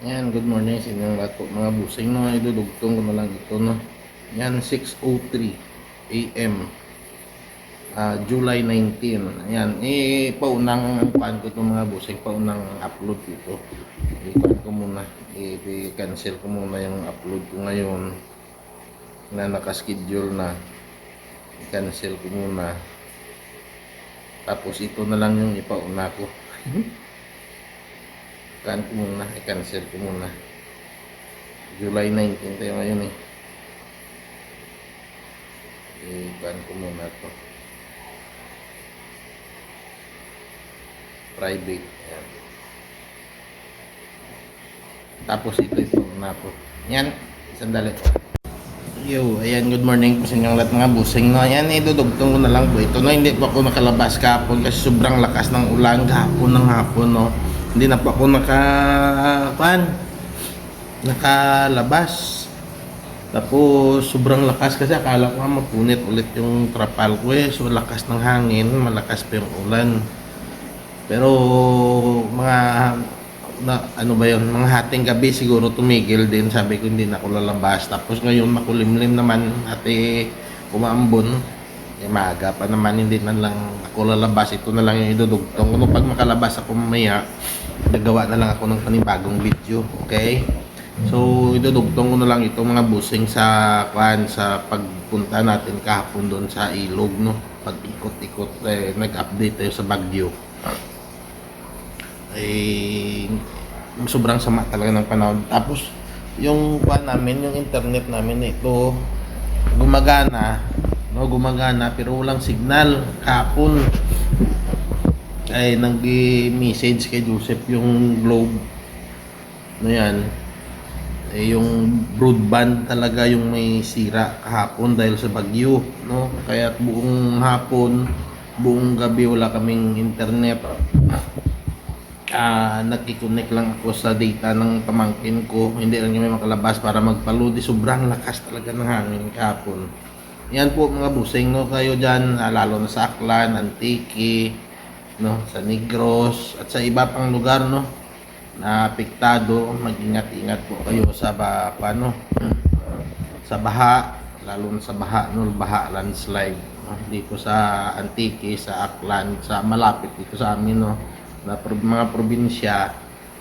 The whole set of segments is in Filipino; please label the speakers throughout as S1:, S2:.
S1: Yan, good morning sa inyong lahat po mga busing no. Idudugtong ko na lang ito no. Yan, 6.03 AM. ah July 19. Yan, eh, paunang kuhan ko itong mga busing, paunang upload ito. I-kuhan ko muna. I-cancel ko muna yung upload ko ngayon na nakaschedule na. I-cancel ko muna. Tapos ito na lang yung ipauna ko. kan ko muna, i-cancel ko muna. July 19 tayo ngayon eh. I-kan ko muna to. Private. Ayan. Tapos ito ito na po. Yan, sandali. Yo, ayan, good morning po sa inyong lahat mga busing. No? Ayan, idudugtong ko na lang po ito. No? Hindi po ako nakalabas kahapon kasi sobrang lakas ng ulan kahapon ng hapon. No? Hindi na po ako naka... Pan, nakalabas. Tapos, sobrang lakas kasi akala ko nga mapunit ulit yung trapal ko eh. So, lakas ng hangin, malakas pa yung ulan. Pero, mga na, ano ba yun, mga hating gabi siguro tumigil din. Sabi ko hindi na ako lalabas. Tapos ngayon makulimlim naman at eh, umaambon. Eh, maaga pa naman, hindi na lang ako lalabas. Ito na lang yung idudugtong. Kung pag makalabas ako mamaya, nagawa na lang ako ng panibagong video. Okay? So, idudugtong ko na lang itong mga busing sa kwan sa pagpunta natin kahapon doon sa ilog, no? Pag ikot-ikot, eh, nag-update tayo sa Baguio eh sobrang sama talaga ng panahon. Tapos yung kuha namin, yung internet namin ito gumagana, no, gumagana pero walang signal kahapon. Ay nag-message kay Joseph yung globe. No yan. Eh, yung broadband talaga yung may sira kahapon dahil sa bagyo, no? Kaya buong hapon, buong gabi wala kaming internet ah nagki-connect lang ako sa data ng pamangkin ko. Hindi lang kami makalabas para magpaludi. Sobrang lakas talaga ng hangin kahapon. Yan po mga busing no kayo diyan lalo na sa Aklan, Antique, no, sa Negros at sa iba pang lugar no na apektado. Mag-ingat-ingat po kayo sa ba, paano sa baha, lalo na sa baha no, baha landslide no? dito sa Antique, sa Aklan, sa malapit dito sa amin no na pro- mga probinsya,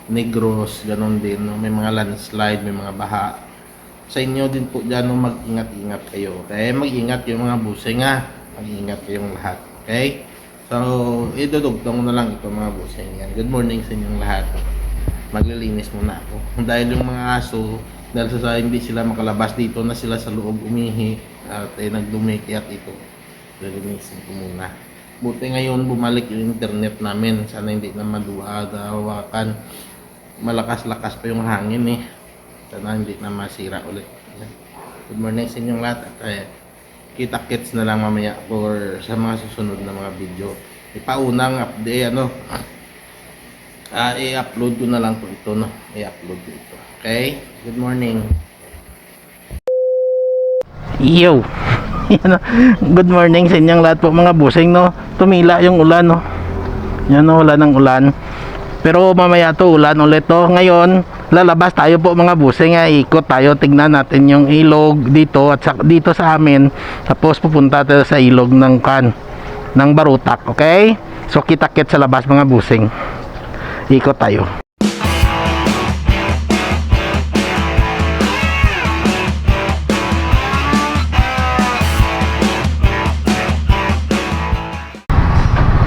S1: Negros, ganun din, no? may mga landslide, may mga baha. Sa inyo din po dyan, no? mag-ingat-ingat kayo. Okay? Mag-ingat yung mga busing, ha? Mag-ingat kayong lahat. Okay? So, idudugtong ko na lang ito mga busing yan. Good morning sa inyong lahat. Maglilinis muna ako. Dahil yung mga aso, dahil sa hindi sila makalabas dito na sila sa loob umihi at eh, nagdumi kaya ito. Lilinisin ko muna. Buti ngayon bumalik yung internet namin. Sana hindi na maduhawakan. Malakas-lakas pa yung hangin eh. Sana hindi na masira ulit. Good morning sa inyong lahat. At eh, kita-kits na lang mamaya for sa mga susunod na mga video. Ipaunang update ano. Ah, i-upload ko na lang po ito no. I-upload ko ito. Okay? Good morning.
S2: Yo! Good morning sa inyong lahat po mga busing no. Tumila yung ulan no. Yan no, wala ng ulan. Pero mamaya to ulan ulit to. Ngayon, lalabas tayo po mga busing nga ikot tayo tignan natin yung ilog dito at sa, dito sa amin. Tapos pupunta tayo sa ilog ng kan ng Barutak, okay? So kita-kit sa labas mga busing. Ikot tayo.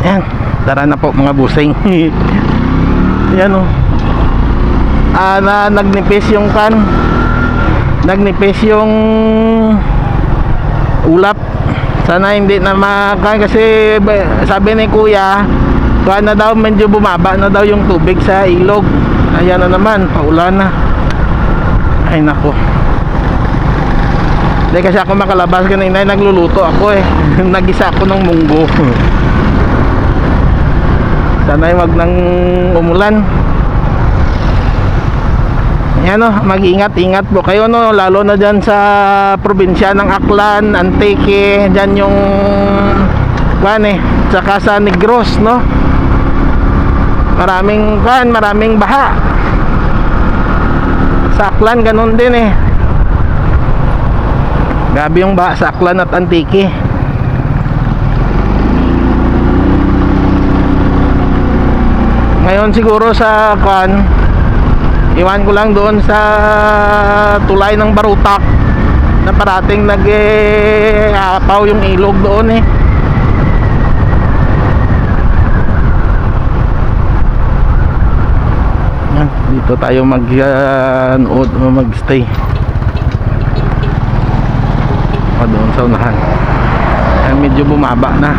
S2: Yan, tara na po mga busing. Yan oh. Ah, na nagnipis yung kan. Nagnipis yung ulap. Sana hindi na makan kasi sabi ni kuya, kuha na daw medyo bumaba na daw yung tubig sa ilog. Ayan na naman, paulan na. Ay nako. Hindi kasi ako makalabas kanina, nagluluto ako eh. Nagisa ako ng munggo. Sana ay wag nang umulan. Yan o, mag-ingat-ingat po kayo no, lalo na dyan sa probinsya ng Aklan, Antique, dyan yung kuan eh, tsaka sa Negros no. Maraming kuan, maraming baha. sa Aklan, ganun din eh. Gabi yung ba sa Aklan at Antique. Ngayon siguro sa kan iwan ko lang doon sa tulay ng Barutak na parating nag apaw yung ilog doon eh. Yan, dito tayo mag uh, nood, magstay. O doon sa unahan. Yan, medyo bumaba na.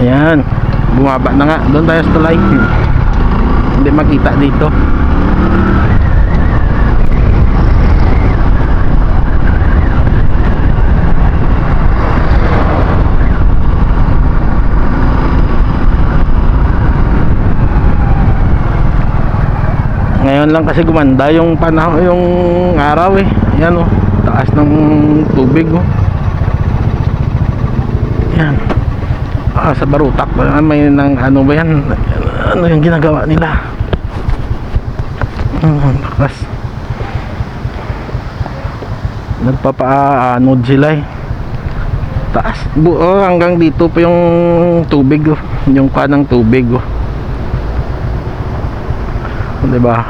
S2: Ayan, bumaba na nga. Doon tayo sa tulay. Hindi makita dito. Ngayon lang kasi gumanda yung panahon, yung araw eh. Yan oh, taas ng tubig oh. Yan. Ah, sa Barutak ah, may nang ano ba yan? Ano yung ginagawa nila? Hmm, lakas. Nagpapaanod sila eh. Taas. Bu oh, hanggang dito pa yung tubig oh. Yung kanang tubig oh. ba?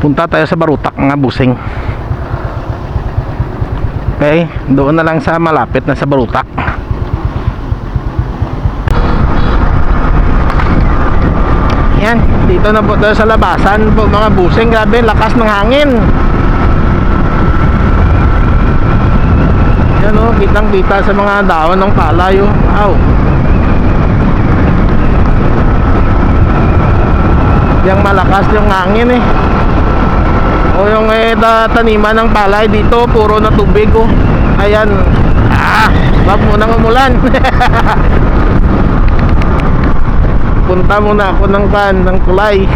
S2: Punta tayo sa Barutak nga busing. Okay, doon na lang sa malapit na sa Barutak. Yan, dito na po sa labasan po mga busing. Grabe, lakas ng hangin. Yan o, kitang kita sa mga dahon ng palay o. Yang malakas yung hangin eh. O yung eh, ta- taniman ng palay dito, puro na tubig oh. Ayan. Ah, wag mo nang umulan. Punta muna ako ng kan, ng tulay.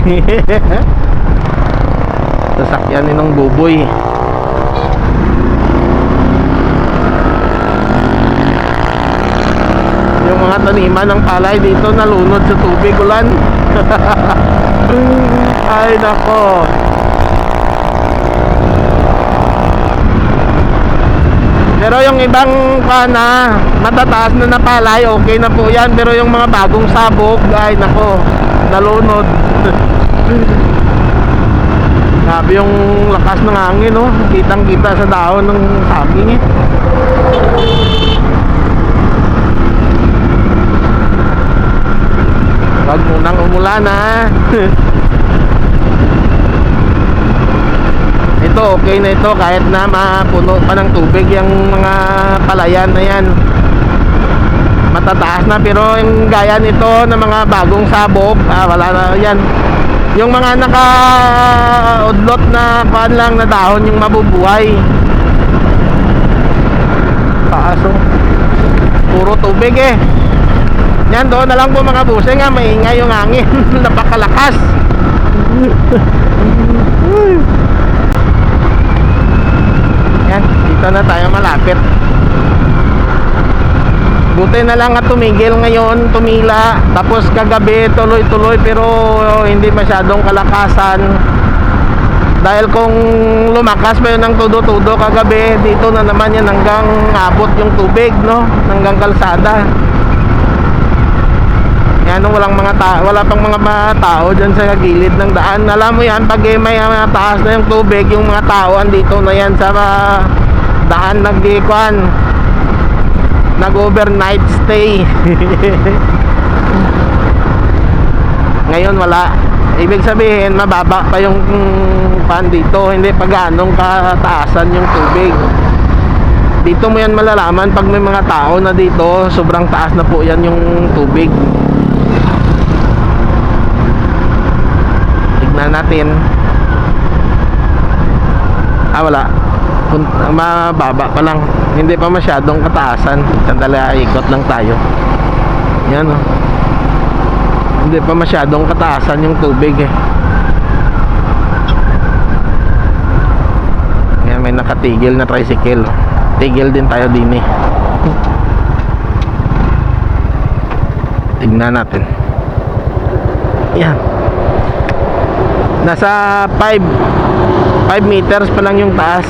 S2: Sasakyan ni ng buboy. Yung mga taniman ng palay dito nalunod sa tubig ulan. Ay nako. Pero yung ibang kana, matataas na na palay, okay na po yan. Pero yung mga bagong sabog, ay nako, nalunod. Sabi yung lakas ng hangin, no? Kitang kita sa dahon ng saging, eh. Wag munang umulan, ha? okay na ito kahit na mapuno pa ng tubig yung mga palayan na yan. Matataas na pero yung gaya nito ng mga bagong sabog ah, wala na yan. Yung mga naka udlot na pan lang na dahon yung mabubuhay. Paaso puro tubig eh. Yan doon na lang po mga busing nga maingay yung hangin. Napakalakas Yan, dito na tayo malapit. Buti na lang at tumigil ngayon, tumila. Tapos kagabi tuloy-tuloy pero hindi masyadong kalakasan. Dahil kung lumakas pa yun ng tudo-tudo kagabi, dito na naman yan hanggang abot yung tubig, no? Hanggang kalsada. Yan, nung walang mga ta wala pang mga, mga tao dyan sa gilid ng daan. Alam mo yan, pag may uh, taas na yung tubig, yung mga tao andito na yan sa uh, daan nagdikuan. Nag-overnight stay. Ngayon wala. Ibig sabihin, mababa pa yung mm, pan dito. Hindi pa ganong kataasan yung tubig. Dito mo yan malalaman pag may mga tao na dito, sobrang taas na po yan yung tubig. Tignan natin. Ah, wala. Mababa pa lang. Hindi pa masyadong kataasan. Sandali, ah, ikot lang tayo. Yan oh. Hindi pa masyadong kataasan yung tubig eh. Yan, may nakatigil na tricycle. Tigil din tayo din eh. Tignan natin. Yan. Nasa 5 5 meters pa lang yung taas.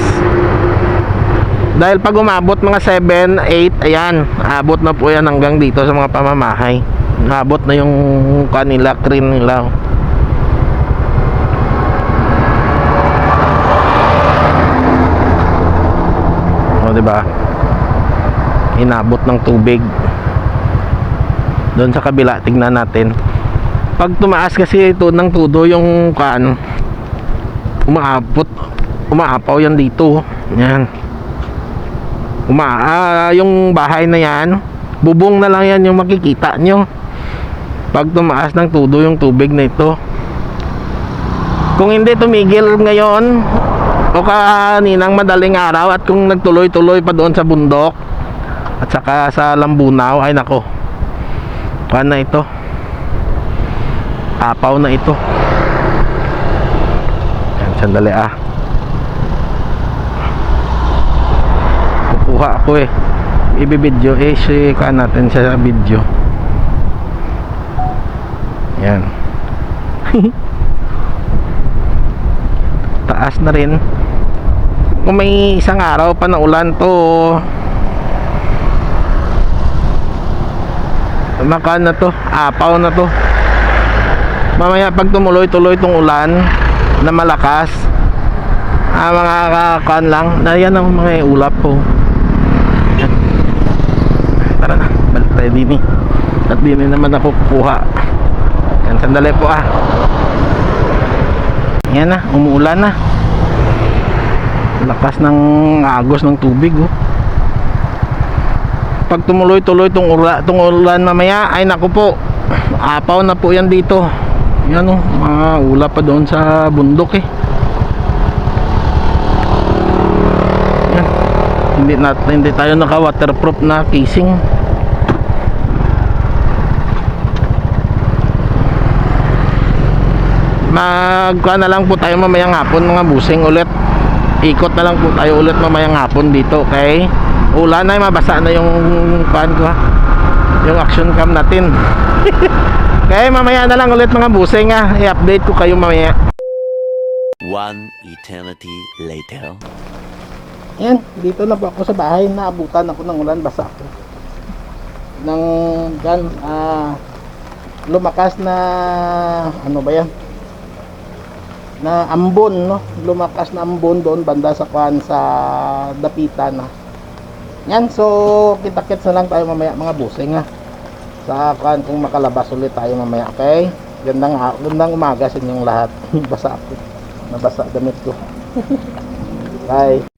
S2: Dahil pag umabot mga 7, 8, ayan, abot na po yan hanggang dito sa mga pamamahay. Abot na yung kanila, crane nila. O, di ba? Inabot ng tubig. Doon sa kabila, tignan natin. Pag tumaas kasi ito ng tudo yung kan umaabot. Umaapaw yan dito. Yan. Uma ah, yung bahay na yan bubong na lang yan yung makikita nyo. Pag tumaas ng tudo yung tubig na ito. Kung hindi tumigil ngayon o kaninang madaling araw at kung nagtuloy-tuloy pa doon sa bundok at saka sa Lambunaw ay nako. Kuha na ito. Apaw na ito sandali ah. Kukuha ako eh. Ibibidyo eh si kuha natin sa video. Yan taas na rin. Kung may isang araw pa na ulan to maka na to? Apaw na to. Mamaya pag tumuloy-tuloy tong ulan na malakas. Ah, mga kakan lang. Na yan ang mga ulap po tara na balik tayo din eh at eh naman ako kukuha. Yan sandali po ah. Yan na umuulan na. Lakas ng agos ng tubig oh. Pag tumuloy-tuloy tong, ula, tong ulan mamaya ay naku po apaw na po yan dito yan o mga ulap pa doon sa bundok eh. Yan. Hindi, nat, hindi tayo naka waterproof na casing. Magkuha na lang po tayo mamayang hapon mga busing ulit. Ikot na lang po tayo ulit mamayang hapon dito okay? Ulan na mabasa na yung kuhan ko ha? Yung action cam natin kaya mamaya na lang ulit mga busing ha i-update ko kayo mamaya.
S3: One eternity later.
S2: yan dito na po ako sa bahay. Naabutan ako ng ulan basa ako. Ng gan ah lumakas na ano ba yan? Na ambon no? Lumakas na ambon doon banda sa kwan sa dapitan na yan so kita-kits na lang tayo mamaya mga busing ha sa kwan kung makalabas ulit tayo mamaya okay? Gandang, gandang umaga sa inyong lahat. Basa ako. Nabasa damit ko. Bye